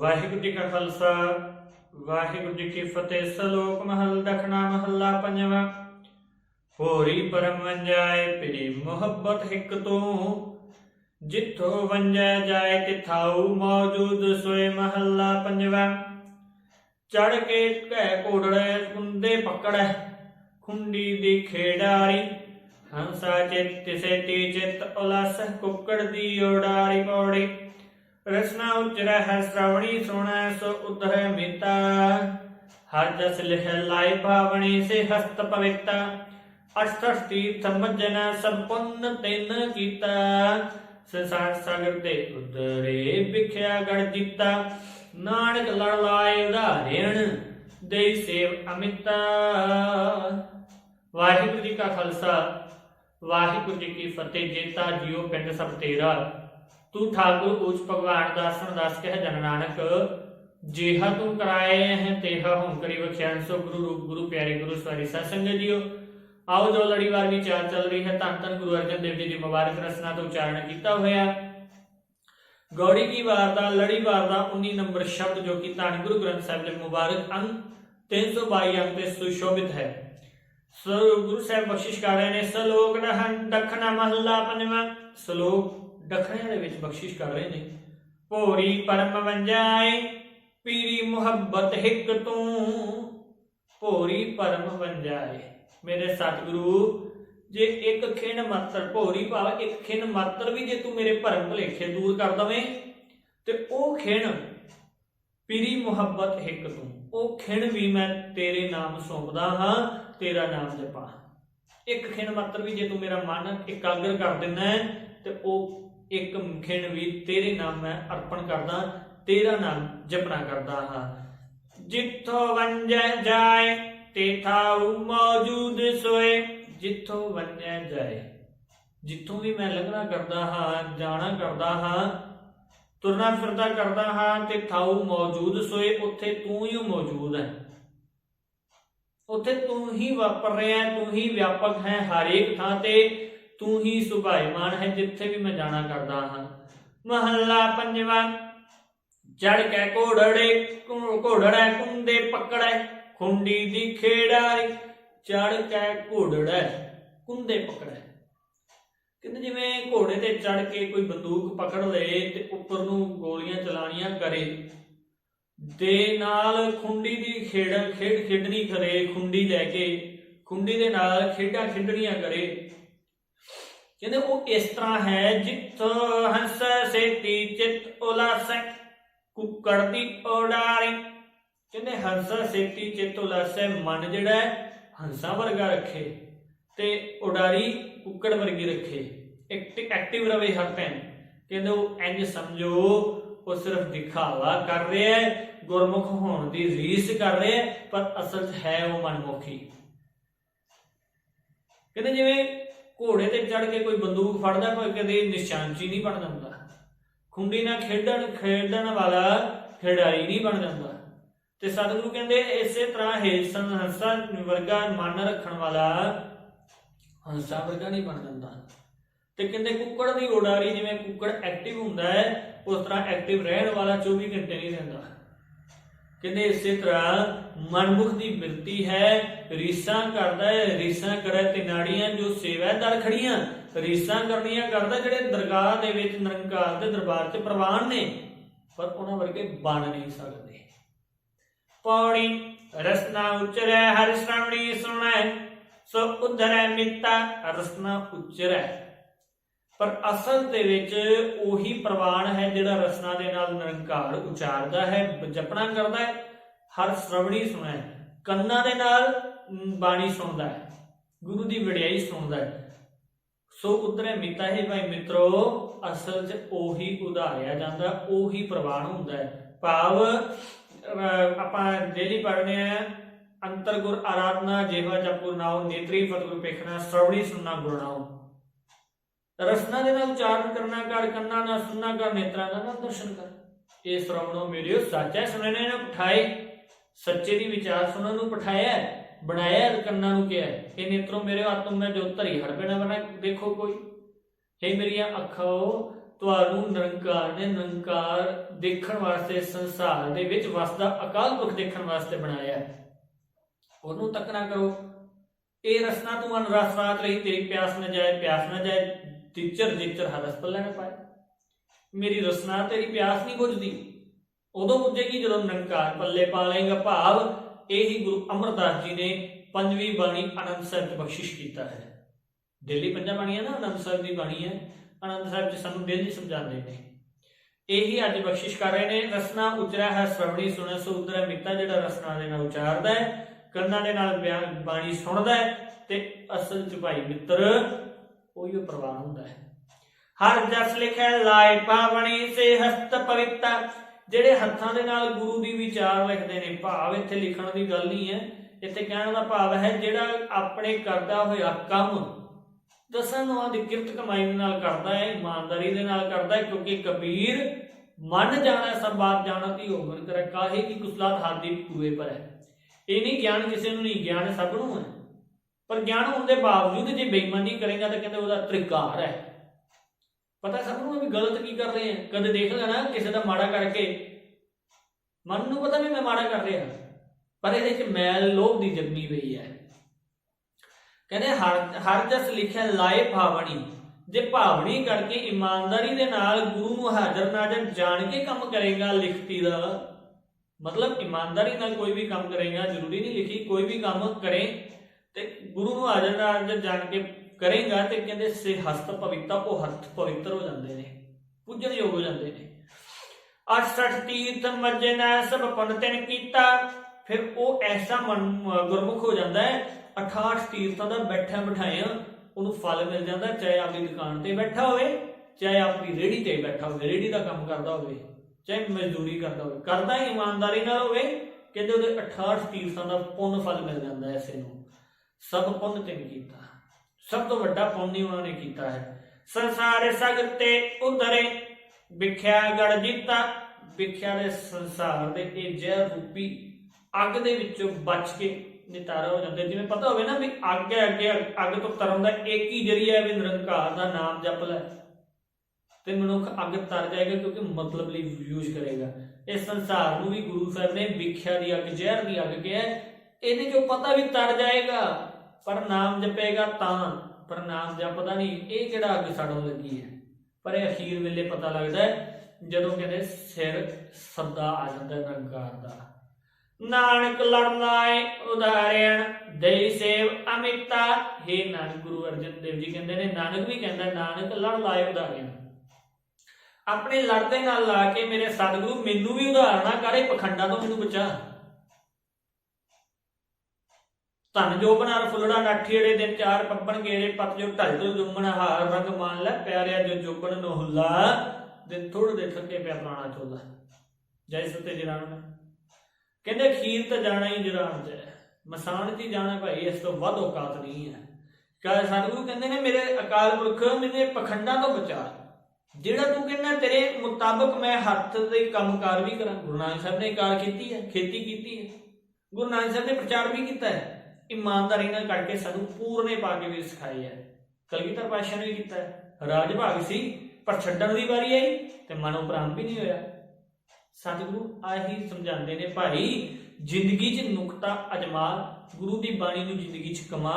ਵਾਹਿਗੁਰੂ ਜੀ ਕਾ ਖਾਲਸਾ, ਵਾਹਿਗੁਰੂ ਜੀ ਕੀ ਫਤਿਹ, ਸਲੋਕ ਮਹਲ, ਦਖਣਾ ਮਹੱਲਾ ਪੰਜਵਾਂ। ਹੋਰੀ ਪਰਮ ਵੰਜਾਏ, ਪਿਰੀ ਮੁਹੱਬਤ ਹਿਕ ਤੂੰ। ਜਿੱਥੋਂ ਵੰਜੈ ਜਾਏ, ਤਿਥਾਉ ਮੌਜੂਦ ਸੋਏ ਮਹੱਲਾ ਪੰਜਵਾਂ। ਚੜ ਕੇ ਘੈ ਕੋੜੜੇ ਕੁੰਦੇ ਪਕੜੈ, ਖੁੰਡੀ ਦੀ ਖੇਡਾਰੀ। ਹੰਸਾ ਚਿਤ, ਤਿਸੇ ਤੀ ਚਿਤ ਉਲਸ ਕੁੱਕੜ ਦੀ ਓਡਾਰੀ ਪੌੜੀ ਰਸਨਾ ਉਚਰੈ ਹੈ ਸ਼੍ਰਵਣੀ ਸੁਣੈ ਸੋ ਉਧਰੈ ਮੀਤਾ। ਹਰ ਜਸ ਲਿਖ ਲਾਇ ਭਾਵਣੀ ਸੇ ਹਸਤ ਪਵਿੱਤਾ। ਅਸ਼ਟਰ ਤੀਰਥ ਮਜਨ, ਸੰਪੰਨ ਤਿਨ ਕੀਤਾ। ਸੰਸਾਰ ਸਾਗਰ ਤੇ ਉਤਰੇ ਵਿਖਿਆ ਗੜ ਜੀਤਾ। ਨਾਨਕ ਲੜ ਲਾਏ ਉਧਾਰੇਣ ਦੇ ਸੇਵ ਅਮਿਤਾ। ਵਾਹਿਗੁਰੂ ਜੀ ਕਾ ਖਾਲਸਾ, ਵਾਹਿਗੁਰੂ ਜੀ ਕੀ ਫਤਿਹ। ਜੇਤਾ ਜੀਓ ਪਿੰਡ ਸਭ ਤੇਰਾ। ਤੂੰ ਠਾਕੁਰ ਉੱਚ ਭਗਵਾਨ ਦਾਸਨ ਦਾਸ ਕਹਿ ਜਨ ਨਾਨਕ, ਜੇਹਾ ਤੂੰ ਕਰਾਏ ਹੈ ਤੇਹਾ ਹਉ ਕਰੀ ਬਖਸ਼ਣ ਸੋ ਗੁਰੂ ਰੂਪ, ਗੁਰੂ ਪਿਆਰੇ ਗੁਰੂ ਸਵਾਰੀ ਸਾਧ ਸੰਗਤ ਜੀਓ। ਆਓ ਜੋ ਲੜੀਵਾਰ ਵਿਚਾਰ ਚੱਲ ਰਹੀ ਹੈ, ਧੰਨ ਧੰਨ ਗੁਰੂ ਅਰਜਨ ਦੇਵ ਜੀ ਦੀ ਮੁਬਾਰਕ ਰਸਨਾ ਤੋਂ ਉਚਾਰਨ ਕੀਤਾ ਹੋਇਆ। ਗੌੜੀ ਕੀ ਵਾਰ ਦਾ, ਲੜੀ ਵਾਰ ਦਾ 19 ਨੰਬਰ ਸ਼ਬਦ ਜੋ ਕਿ ਧੰਨ ਗੁਰੂ ਗ੍ਰੰਥ ਸਾਹਿਬ ਦੇ ਮੁਬਾਰਕ ਅੰਗ 322 ਅੰਕ ਤੇ ਸੁਸ਼ੋਭਿਤ ਹੈ। ਸੋ ਗੁਰੂ ਸਾਹਿਬ ਬਖਸ਼ਿਸ਼ ਕਰ ਰਹੇ ਨੇ, ਸਲੋਕ ਦਹਨ ਦਖਣਾ ਮਹੱਲਾ ਪੰਜਵਾਂ, ਸਲੋਕ ਦਖਣੇ ਦੇ ਵਿੱਚ ਬਖਸ਼ਿਸ਼ ਕਰ ਰਹੇ ਨੇ। ਭੋਰੀ ਪਰਮ ਵੰਜਾਏ, ਪੀਰੀ ਮੁਹੱਬਤ ਹਿਕ ਤੂੰ। ਭੋਰੀ ਪਰਮ ਵੰਜਾਏ, ਮੇਰੇ ਸਤਿਗੁਰੂ, ਜੇ ਇੱਕ ਖਿਣ ਮਾਤਰ ਭੋਰੀ ਭਾਵ ਇੱਕ ਖਿਣ ਮਾਤਰ ਵੀ ਜੇ ਤੂੰ ਮੇਰੇ ਭਰਮ ਭੁਲੇਖੇ ਦੂਰ ਕਰ ਦਵੇਂ, ਤੇ ਉਹ ਖਿਣ ਪੀਰੀ ਮੁਹੱਬਤ ਹਿਕ ਤੂੰ। ਉਹ ਖਿਣ ਵੀ ਮੈਂ ਤੇਰੇ ਨਾਮ ਸੌਂਪਦਾ ਹਾਂ, ਤੇਰਾ ਨਾਮ ਜਪਾਂ। ਇੱਕ ਖਿਣ ਮਾਤਰ ਵੀ ਜੇ ਤੂੰ ਮੇਰਾ ਮਨ ਇਕਾਗਰ ਕਰ ਦਿੰਦਾ ਤੇ ਉਹ ਇੱਕ ਖਿਣ ਵੀ ਤੇਰੇ ਨਾਮ ਮੈਂ ਅਰਪਣ ਕਰਦਾ, ਤੇਰਾ ਨਾਮ ਜਪਣਾ ਕਰਦਾ ਹਾਂ। ਜਿੱਥੋਂ ਵੰਜੈ ਜਾਏ ਤੇਥਾਉ ਮੌਜੂਦ ਸੋਏ। ਜਿੱਥੋਂ ਵੰਜੈ ਜਾਏ, ਜਿੱਥੋਂ ਵੀ ਮੈਂ ਲੰਘਣਾ ਕਰਦਾ ਹਾਂ, ਜਾਣਾ ਕਰਦਾ ਹਾਂ, ਤੁਰਨਾ ਫਿਰਦਾ ਕਰਦਾ ਹਾਂ, ਤੇ ਥਾਉ ਮੌਜੂਦ ਸੋਏ, ਉੱਥੇ ਤੂੰ ਹੀ ਮੌਜੂਦ ਹੈ। ਉੱਥੇ ਤੂੰ ਹੀ ਵਾਪਰ ਰਿਹਾ, ਤੂੰ ਹੀ ਵਿਆਪਕ ਹੈ ਹਰੇਕ ਥਾਂ ਤੇ। ਤੂੰ ਹੀ ਸੁਭਾਇਮਾਨ ਹੈ ਜਿੱਥੇ ਵੀ ਮੈਂ ਜਾਣਾ ਕਰਦਾ ਹਾਂ। ਮਹੱਲਾ ਪੰਜਵਾਂ ਚੜ ਕੇ ਘੋੜੜੇ ਘੋੜੜਾ ਕੁੰਦੇ ਪਕੜੈ, ਖੁੰਡੀ ਦੀ ਖੇੜਾਰੀ ਚੜ ਕੇ ਘੋੜੜਾ ਕੁੰਦੇ ਪਕੜੈ। ਕਹਿੰਦੇ ਜਿਵੇਂ ਘੋੜੇ ਤੇ ਚੜ ਕੇ ਕੋਈ ਬੰਦੂਕ ਪਕੜ ਲਏ ਤੇ ਉੱਪਰ ਨੂੰ ਗੋਲੀਆਂ ਚਲਾਣੀਆਂ ਕਰੇ, ਦੇ ਨਾਲ ਖੁੰਡੀ ਦੀ ਖੇਡ ਖੇਡ ਖੇਡਣੀ ਕਰੇ, ਖੁੰਡੀ ਲੈ ਕੇ, ਖੁੰਡੀ ਦੇ ਨਾਲ ਖੇਡਾਂ ਖੇਡਣੀਆਂ ਕਰੇ ਕਹਿੰਦੇ ਉਹ ਇਸ ਤਰ੍ਹਾਂ ਹੈ ਜਿੱਥ ਹੰਸ ਸੇਤੀ, ਚਿਤ ਉਲਾਸੈ, ਕੁੱਕੜ ਦੀ ਓਡਾਰੀ ਕਹਿੰਦੇ ਹੰਸਾ ਸੇਤੀ, ਚਿਤ ਉਲਾਸੈ, ਮਨ ਜਿਹੜਾ ਹੰਸਾ ਵਰਗਾ ਰੱਖੇ ਤੇ ਉਡਾਰੀ ਕੁੱਕੜ ਵਰਗੀ ਰੱਖੇ। ਐਕਟਿਵ ਰਵੇ ਹਰ ਟਾਈਮ ਕਹਿੰਦੇ ਉਹ ਇੰਜ ਸਮਝੋ, ਉਹ ਸਿਰਫ ਦਿਖਾਵਾ ਕਰ ਰਿਹਾ ਹੈ, ਗੁਰਮੁਖ ਹੋਣ ਦੀ ਰੀਸ ਕਰ ਰਿਹਾ ਹੈ, ਪਰ ਅਸਲ 'ਚ ਹੈ ਉਹ ਮਨਮੁਖੀ। ਕਹਿੰਦੇ ਜਿਵੇਂ ਘੋੜੇ ਤੇ ਚੜ ਕੇ ਕੋਈ ਬੰਦੂਕ ਫੜਦਾ ਕੋਈ ਕਦੇ ਨਿਸ਼ਾਨਚੀ ਨਹੀਂ ਬਣ ਜਾਂਦਾ। ਖੁੰਡੀ ਨਾਲ ਖੇਡਣ ਖੇਡਣ ਵਾਲਾ ਖਿਡਾਰੀ ਨਹੀਂ ਬਣ ਜਾਂਦਾ। ਤੇ ਸਤਿਗੁਰੂ ਕਹਿੰਦੇ ਇਸੇ ਤਰ੍ਹਾਂ ਹੈ ਸੰਹੰਸਾ ਵਰਗਾ ਮਨ ਰੱਖਣ ਵਾਲਾ ਹੰਸਾ ਵਰਗਾ ਨਹੀਂ ਬਣ ਜਾਂਦਾ। ਤੇ ਕਹਿੰਦੇ ਕੁੱਕੜ ਦੀ ਉਡਾਰੀ ਜਿਵੇਂ ਕੁੱਕੜ ਐਕਟਿਵ ਹੁੰਦਾ ਹੈ, ਉਸ ਤਰ੍ਹਾਂ ਐਕਟਿਵ ਰਹਿਣ ਵਾਲਾ 24 ਘੰਟੇ ਨਹੀਂ ਰਹਿੰਦਾ। ਕਹਿੰਦੇ ਇਸੇ ਤਰ੍ਹਾਂ ਮਨਮੁਖ ਦੀ ਬਿਰਤੀ ਹੈ, ਰੀਸਾਂ ਕਰਦਾ ਹੈ, ਰੀਸਾਂ ਕਰੇ ਤੇ ਨਾੜੀਆਂ ਜੋ ਸੇਵਾ ਖੜੀਆਂ। ਰੀਸਾਂ ਕਰਨੀਆਂ ਕਰਦਾ ਜਿਹੜੇ ਦਰਗਾਹ ਦੇ ਵਿੱਚ ਨਿਰੰਕਾਰ ਦੇ ਦਰਬਾਰ 'ਚ ਪ੍ਰਵਾਨ ਨੇ, ਪਰ ਉਹਨਾਂ ਵਰਗੇ ਬਣ ਨਹੀਂ ਸਕਦੇ। ਪੌੜੀ ਰਸਨਾ ਉਚਰੈ, ਹਰਿ ਸ਼੍ਰਵਣੀ ਸੁਣੈ, ਸੋ ਉਧਰੈ ਮਿੱਤਾ ਰਸਨਾ ਉਚਰੈ। ਪਰ ਅਸਲ ਦੇ ਵਿੱਚ ਉਹੀ ਪ੍ਰਵਾਨ ਹੈ ਜਿਹੜਾ ਰਸਨਾ ਦੇ ਨਾਲ ਨਿਰੰਕਾਰ ਉਚਾਰਦਾ ਹੈ, ਜਪਣਾ ਕਰਦਾ ਹੈ, ਹਰ ਸ਼੍ਰਵਣੀ ਸੁਣੈ ਕੰਨਾਂ ਦੇ ਨਾਲ ਬਾਣੀ ਸੁਣਦਾ ਹੈ, ਗੁਰੂ ਦੀ ਵਡਿਆਈ ਸੁਣਦਾ ਹੈ। ਸੋ ਉਧਰੇ ਮਿਤਾ ਹੈ ਭਾਈ ਮਿੱਤਰੋ, ਅਸਲ 'ਚ ਉਹੀ ਉਧਾਰਿਆ ਜਾਂਦਾ, ਉਹੀ ਪ੍ਰਵਾਨ ਹੁੰਦਾ ਹੈ। ਭਾਵ, ਅਹ, ਆਪਾਂ ਡੇਲੀ ਪੜ੍ਹਨੇ ਆ ਅੰਤਰ ਗੁਰ ਆਰਾਧਨਾ ਜੇਵਾ ਜਪੁਰ ਨਾਉ, ਨੇਤਰੀ ਫਤਿਗੁਰ ਪੇਖਣਾ ਸ਼੍ਰਵਣੀ ਸੁਣਨਾ ਗੁਰਨਾਉ ਰਸਨਾ ਦੇ ਨਾਲ ਉਚਾਰਨ ਕਰਨਾ ਕਰ ਕੰਨਾਂ ਨਾਲ ਸੁਣਨਾ ਕਰ ਨੇਤਰਾਂ ਨਾਲ ਦਰਸ਼ਨ ਕਰ ਇਹ ਸ਼੍ਰਵਣੋ ਮੇਰਿਓ, ਸੱਚਾ ਸੁਣਨੇ ਨਾ ਪਠਾਏ ਸੱਚੇ ਦੀ ਵਿਚਾਰ ਸੁਣਨ ਨੂੰ ਪਠਾਇਆ ਬਣਾਇਆ ਕੰਨਾਂ ਨੂੰ ਕਿਹਾ ਇਹ ਨੇਤਰੋ ਮੇਰੇ ਆਤਮ ਮੈਂ ਜੋ ਧਰੀ ਹੜ ਪੈਣਾ ਬਣਾ, ਦੇਖੋ ਕੋਈ। हे ਮੇਰੀਆਂ ਅੱਖਾਂ ਤੁਹਾਨੂੰ ਨਿਰੰਕਾਰ ਨੇ ਨਿਰੰਕਾਰ ਦੇਖਣ ਵਾਸਤੇ, ਸੰਸਾਰ ਦੇ ਵਿੱਚ ਵਸਦਾ ਅਕਾਲ ਪੁਰਖ ਦੇਖਣ ਵਾਸਤੇ ਬਣਾਇਆ ਹੈ। ਉਹਨੂੰ ਤੱਕਣਾ ਕਰੋ। ਇਹ ਰਸਨਾ ਤੂੰ ਮਨ ਰਾਤ ਰਹੀ ਤੇਰੀ ਪਿਆਸ ਨਾ ਜਾਏ, ਪਿਆਸ ਨਾ ਜਾਏ ਟੀਚਰ ਜਿੱਚਰ ਹਰਸ ਪੱਲੇ ਪਾਏ ਮੇਰੀ ਰਸਨਾ ਤੇਰੀ ਪਿਆਸ ਨਹੀਂ ਬੁਝਦੀ। ਉਦੋਂ ਬੁਝੇਗੀ ਜਦੋਂ ਨਿਰੰਕਾਰ ਪੱਲੇ ਪਾ ਲਏਗਾ ਭਾਵ। ਇਹੀ ਗੁਰੂ ਅਮਰਦਾਸ ਜੀ ਨੇ ਪੰਜਵੀਂ ਬਾਣੀ ਆਨੰਦ ਸਾਹਿਬ ਬਖਸ਼ਿਸ਼ ਕੀਤਾ ਹੈ। ਦਿੱਲੀ ਪੰਜਾਂ ਬਾਣੀਆਂ ਨਾ ਆਨੰਦ ਸਾਹਿਬ ਦੀ ਬਾਣੀ ਹੈ। ਆਨੰਦ ਸਾਹਿਬ ਚ ਸਾਨੂੰ ਡੇਲੀ ਸਮਝਾਉਂਦੇ ਨੇ। ਇਹੀ ਅੱਜ ਬਖਸ਼ਿਸ਼ ਕਰ ਰਹੇ ਨੇ। ਰਸਨਾ ਉਚਰਾ ਹੈ, ਸ਼ਰਵਣੀ ਸੁਣੈ ਸੋ ਉਦਰੈ ਮਿੱਤਾ ਜਿਹੜਾ ਰਸਨਾ ਦੇ ਨਾਲ ਉਚਾਰਦਾ ਹੈ। ਕੰਨਾਂ ਦੇ ਨਾਲ ਬਿਆਨ ਬਾਣੀ ਸੁਣਦਾ ਹੈ। ਤੇ ਅਸਲ ਚ ਭਾਈ ਮਿੱਤਰ ਉਹੀ ਪ੍ਰਵਾਨ ਹੁੰਦਾ ਹੈ ਹਰ ਜਸ ਲਿਖੈ ਲਾਇ ਪਾਵਣੀ ਸੇ ਹਸਤ ਪਵਿੱਤਾ ਜਿਹੜੇ ਹੱਥਾਂ ਦੇ ਨਾਲ ਗੁਰੂ ਦੀ ਵਿਚਾਰ ਲਿਖਦੇ ਨੇ, ਭਾਵ ਇੱਥੇ ਲਿਖਣ ਦੀ ਗੱਲ ਨਹੀਂ ਹੈ। ਇੱਥੇ ਕਹਿਣ ਦਾ ਭਾਵ ਹੈ, ਜਿਹੜਾ ਆਪਣੇ ਕਰਦਾ ਹੋਇਆ ਕੰਮ ਦਸਾਂ ਨਵਾਂ ਦੀ ਕਿਰਤ ਕਮਾਈ ਦੇ ਨਾਲ ਕਰਦਾ ਹੈ, ਇਮਾਨਦਾਰੀ ਦੇ ਨਾਲ ਕਰਦਾ ਹੈ, ਕਿਉਂਕਿ ਕਬੀਰ ਮਨ ਜਾਣਾ ਸਭ ਬਾਤ ਜਾਣਤੀ ਹੋਵਨ ਕਰੇ ਕਾਹੇ ਕੀ ਕੁਸਲਾਤ ਹਾਦੀ ਕੂਏ ਪਰ ਹੈ। ਇਹ ਨਹੀਂ ਗਿਆਨ ਕਿਸੇ ਨੂੰ ਨਹੀਂ, ਗਿਆਨ ਸਭ ਨੂੰ ਹੈ। ਪਰ ਗਿਆਨ ਹੋਣ ਦੇ ਬਾਵਜੂਦ ਜੇ ਬੇਈਮਾਨੀ ਕਰੇਗਾ ਤਾਂ ਕਹਿੰਦੇ ਉਹਦਾ ਤ੍ਰਿਕਾਰ ਹੈ। ਪਤਾ ਸਭ ਨੂੰ ਵੀ ਗਲਤ ਕੀ ਕਰ ਰਹੇ ਆ? ਕਦੇ ਦੇਖ ਲੈਣਾ ਕਿਸੇ ਦਾ ਮਾੜਾ ਕਰਕੇ। ਮਨ ਨੂੰ ਪਤਾ ਵੀ ਮੈਂ ਮਾੜਾ ਕਰ ਰਿਹਾ। ਪਰ ਇਹਦੇ ਚ ਮੈਲ ਲੋਭ ਦੀ ਜੰਮੀ ਪਈ ਹੈ। ਕਹਿੰਦੇ ਹਰ ਹਰ ਜਸ ਲਿਖਿਆ ਲਾਏ ਭਾਵਣੀ। ਜੇ ਭਾਵਣੀ ਕਰਕੇ ਇਮਾਨਦਾਰੀ ਦੇ ਨਾਲ ਗੁਰੂ ਨੂੰ ਹਾਜ਼ਰ ਨਾਜ਼ਰ ਜਾਣ ਕੇ ਕੰਮ ਕਰੇਗਾ ਲਿਖਤੀ ਦਾ, ਮਤਲਬ ਇਮਾਨਦਾਰੀ ਨਾਲ ਕੋਈ ਵੀ ਕੰਮ ਕਰੇਗਾ, ਜ਼ਰੂਰੀ ਨਹੀਂ ਲਿਖੀ, ਕੋਈ ਵੀ ਕੰਮ ਕਰੇ ਤੇ ਗੁਰੂ ਨੂੰ ਆ ਹਾਜ਼ਰ ਜਦ ਜਾਣ ਕੇ ਕਰੇਗਾ ਤੇ ਕਹਿੰਦੇ ਸੇ ਹਸਤ ਪਵਿੱਤਾ ਉਹ ਹੱਥ ਪਵਿੱਤਰ ਹੋ ਜਾਂਦੇ ਨੇ, ਪੂਜਣ ਯੋਗ ਹੋ ਜਾਂਦੇ ਨੇ। 68 ਤੀਰਥ ਮਜਨਾ ਸਭ ਪੰਡਤਨ ਕੀਤਾ, ਫਿਰ ਉਹ ਐਸਾ ਗੁਰਮੁਖ ਹੋ ਜਾਂਦਾ ਹੈ 68 ਤੀਰਥਾਂ ਦਾ ਬੈਠਾ ਬਿਠਾਇਆ, ਉਹਨੂੰ ਫਲ ਮਿਲ ਜਾਂਦਾ, ਚਾਹੇ ਆਪਣੀ ਦੁਕਾਨ ਤੇ ਬੈਠਾ ਹੋਵੇ, ਚਾਹੇ ਆਪਣੀ ਰੇੜੀ ਤੇ ਬੈਠਾ ਹੋਵੇ ਰੇੜੀ ਦਾ ਕੰਮ ਕਰਦਾ ਹੋਵੇ, ਚਾਹੇ ਮਜ਼ਦੂਰੀ ਕਰਦਾ ਹੋਵੇ, ਕਰਦਾ ਹੀ ਇਮਾਨਦਾਰੀ ਨਾਲ ਹੋਵੇ, ਕਹਿੰਦੇ ਉਹਦੇ 68 ਤੀਰਥਾਂ ਦਾ ਪੁੰਨ ਫਲ ਮਿਲ ਜਾਂਦਾ ਹੈ, ਐਸੇ ਨੂੰ। ਸਭ ਪੁੰਨ ਤੇ ਕੀਤਾ। ਸਭ ਤੋਂ ਵੱਡਾ ਪੁੰਨ ਹੀ ਉਹਨਾਂ ਨੇ ਕੀਤਾ ਹੈ। ਸੰਸਾਰ ਸਗਰ ਤੇ ਉਧਰੇ, ਵਿਖਿਆ ਗੜ ਜੀਤਾ, ਵਿਖਿਆ ਦੇ ਸੰਸਾਰ ਦੇ ਇਹ ਜ਼ਹਿਰ ਰੂਪੀ ਅੱਗ ਦੇ ਵਿੱਚੋਂ ਬਚ ਕੇ ਨਿਤਾਰਾ ਹੋ ਜਾਂਦੇ। ਜਿਵੇਂ ਪਤਾ ਹੋਵੇ ਨਾ ਵੀ ਅੱਗ ਹੈ, ਅੱਗੇ ਅੱਗ ਤੋਂ ਤਰਨ ਦਾ ਇੱਕ ਹੀ ਜਰੀਆ ਹੈ ਵੀ ਨਿਰੰਕਾਰ ਦਾ ਨਾਮ ਜਪ ਲੈ। ਤੇ ਮਨੁੱਖ ਅੱਗ ਤਰ ਜਾਏਗਾ ਕਿਉਂਕਿ ਮਤਲਬ ਲਈ ਯੂਜ਼ ਕਰੇਗਾ। ਇਸ ਸੰਸਾਰ ਨੂੰ ਵੀ ਗੁਰੂ ਸਾਹਿਬ ਨੇ ਵਿਖਿਆ ਦੀ ਅੱਗ, ਜ਼ਹਿਰ ਦੀ ਅੱਗ ਕਿਹਾ ਇਹਨੇ ਜੋ ਪਤਾ ਵੀ ਤਰ ਜਾਏਗਾ। ਪਰ ਨਾਮ ਜਪੇਗਾ ਤਾਂ, ਪਰ ਨਾਮ ਜਪਦਾ ਨਹੀਂ। ਇਹ ਕਿਹੜਾ ਅੱਗ ਸੜਨ ਲੱਗੀ ਹੈ? ਪਰ ਇਹ ਅਖੀਰ ਵੇਲੇ ਪਤਾ ਲੱਗਦਾ ਹੈ, ਜਦੋਂ ਕਹਿੰਦੇ ਸਿਰ ਸੱਦਾ ਆ ਜਾਂਦਾ ਹੈ ਦਾ। ਨਾਨਕ ਲੜਨਾਏ ਉਦਾਹਰਣ, ਦੇਈ ਸੇਵ ਅਮਿਤਾ। हे ਨਾਨਕ, ਗੁਰੂ ਅਰਜਨ ਦੇਵ ਜੀ ਕਹਿੰਦੇ ਨੇ, ਨਾਨਕ ਵੀ ਕਹਿੰਦਾ, ਨਾਨਕ ਲੜ ਲਾਏ ਉਦਾਹਰਣ। ਆਪਣੇ ਲੜਦੇ ਨਾਲ ਲਾ ਕੇ ਮੇਰੇ ਸਤਿਗੁਰੂ ਮੈਨੂੰ ਵੀ ਉਦਾਹਰਣਾ ਕਰੇ ਪਖੰਡਾਂ ਤੋਂ ਮੈਨੂੰ ਬਚਾ। ਧਨ ਜੋ ਬਨਾਰ ਫੁੱਲੜਾ ਨਾਠੀੜੇ ਦਿਨ ਚਾਰ ਪੱਪਣ ਗੇਰੇ ਪਤ ਜੋ ਢਲ ਜੋ ਜੁਮਣ ਹਾਰ ਰੰਗ ਮਾਨ ਲੈ, ਪਿਆਰਿਆ ਜੋ ਜੋਬਨ ਨੂੰ ਦਿਨ ਥੋੜੇ ਦੇ ਥੱਕੇ ਪਿਆ ਪੁਰਾਣਾ ਚੋਲਾ। ਜੈ ਸਤੇ ਜਰਾਨ ਕਹਿੰਦੇ ਖੀਰ ਤਾਂ ਜਾਣਾ ਹੀ ਜਰਾਨ ਚ ਮਸਾਨ ਚ ਜਾਣਾ ਭਾਈ, ਇਸ ਤੋਂ ਵੱਧ ਔਕਾਤ ਨਹੀਂ ਹੈ। ਕਹ ਸਤਿਗੁਰੂ ਕਹਿੰਦੇ ਨੇ, ਮੇਰੇ ਅਕਾਲ ਪੁਰਖ ਮੈਨੇ ਪਖੰਡਾਂ ਤੋਂ ਬਚਾ। ਜਿਹੜਾ ਤੂੰ ਕਹਿੰਦਾ, ਤੇਰੇ ਮੁਤਾਬਕ ਮੈਂ ਹੱਥ ਦੇ ਕੰਮਕਾਰ ਵੀ ਕਰਾਂ। ਗੁਰੂ ਨਾਨਕ ਸਾਹਿਬ ਨੇ ਕਾਰ ਕੀਤੀ ਹੈ, ਖੇਤੀ ਕੀਤੀ ਹੈ। ਗੁਰੂ ਨਾਨਕ ਸਾਹਿਬ ਨੇ ਪ੍ਰਚਾਰ ਵੀ ਕੀਤਾ ਹੈ। ਇਮਾਨਦਾਰੀ ਨਾਲ ਕਰਕੇ ਸਾਨੂੰ ਪੂਰਨੇ ਪਾ ਕੇ ਵੀ ਸਿਖਾਈ ਹੈ ਕਲਗੀਧਰ ਪਾਤਸ਼ਾਹ ਨੇ ਕੀਤਾ ਰਾਜ ਭਾਗ ਸੀ, ਪਰ ਛੱਡਣ ਦੀ ਵਾਰੀ ਆਈ ਤੇ ਮਨ ਉਪਰਾਂਤ ਵੀ ਨਹੀਂ ਹੋਇਆ। ਸਤਿਗੁਰੂ ਆਹੀ ਸਮਝਾਉਂਦੇ ਨੇ, ਭਾਈ, ਜ਼ਿੰਦਗੀ 'ਚ ਨੁਕਤਾ ਅਜਮਾ ਗੁਰੂ ਦੀ ਬਾਣੀ ਨੂੰ ਜ਼ਿੰਦਗੀ 'ਚ ਕਮਾ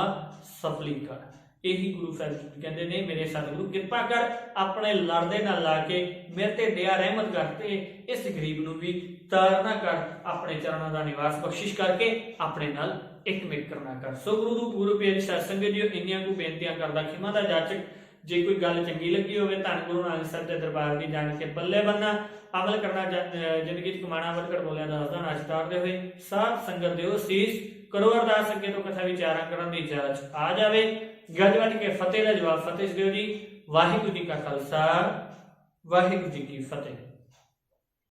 ਸਫਲੀ ਕਰ। ਇਹੀ ਗੁਰੂ ਸਾਹਿਬ ਕਹਿੰਦੇ ਨੇ, ਮੇਰੇ ਸਤਿਗੁਰੂ, ਕਿਰਪਾ ਕਰ ਆਪਣੇ ਲੜਦੇ ਨਾਲ ਲਾ ਕੇ ਮੇਰੇ ਤੇ ਦਇਆ, ਰਹਿਮਤ ਕਰ ਤੇ ਇਸ ਗਰੀਬ ਨੂੰ ਵੀ ਤਾਰਨਾ ਕਰ, ਆਪਣੇ ਚਰਨਾਂ ਦਾ ਨਿਵਾਸ ਬਖਸ਼ਿਸ਼ ਕਰਕੇ ਆਪਣੇ ਨਾਲ ਇੱਕ ਮਿਕ ਕਰਨਾ ਕਰ। ਸੋ ਗੁਰੂ ਨੂੰ ਪੂਰੇ ਪੇਜ ਸਤਸੰਗ ਜੀ ਇੰਨੀਆਂ ਕੋ ਬੇਨਤੀਆਂ ਕਰਦਾ, ਖਿਮਾ ਦਾ ਜਾਚਕ ਜੇ ਕੋਈ ਗੱਲ ਚੰਗੀ ਲੱਗੀ ਹੋਵੇ ਧੰਨ ਗੁਰੂ ਨਾਨਕ ਸਾਹਿਬ ਦੇ ਦਰਬਾਰ ਦੀ ਜਾਣ ਕੇ ਪੱਲੇ ਬੰਨਾ ਅਮਲ ਕਰਨਾ ਜ਼ਿੰਦਗੀ 'ਚ ਕਮਾਣਾ ਵਰਕੜ ਬੋਲਿਆ ਦਾ ਅਸਦਾਨ ਅਚਤਾਰਦੇ ਹੋਏ। ਸਾਧ ਸੰਗਤ ਦਿਓ ਸੀਸ, ਕਰੋ ਅਰਦਾਸ ਅੱਗੇ ਤੋਂ ਕਥਾ ਵਿਚਾਰਾਂ ਕਰਨ ਦੀ ਜਾਚ। ਆ ਜਾਵੇ। ਗੱਜ ਵੱਜ ਕੇ ਫਤਿਹ ਦਾ ਜਵਾਬ ਫਤਿਹ ਦਿਓ ਜੀ। ਵਾਹਿਗੁਰੂ ਜੀ ਕਾ ਖਾਲਸਾ, ਵਾਹਿਗੁਰੂ ਜੀ ਕੀ ਫਤਿਹ।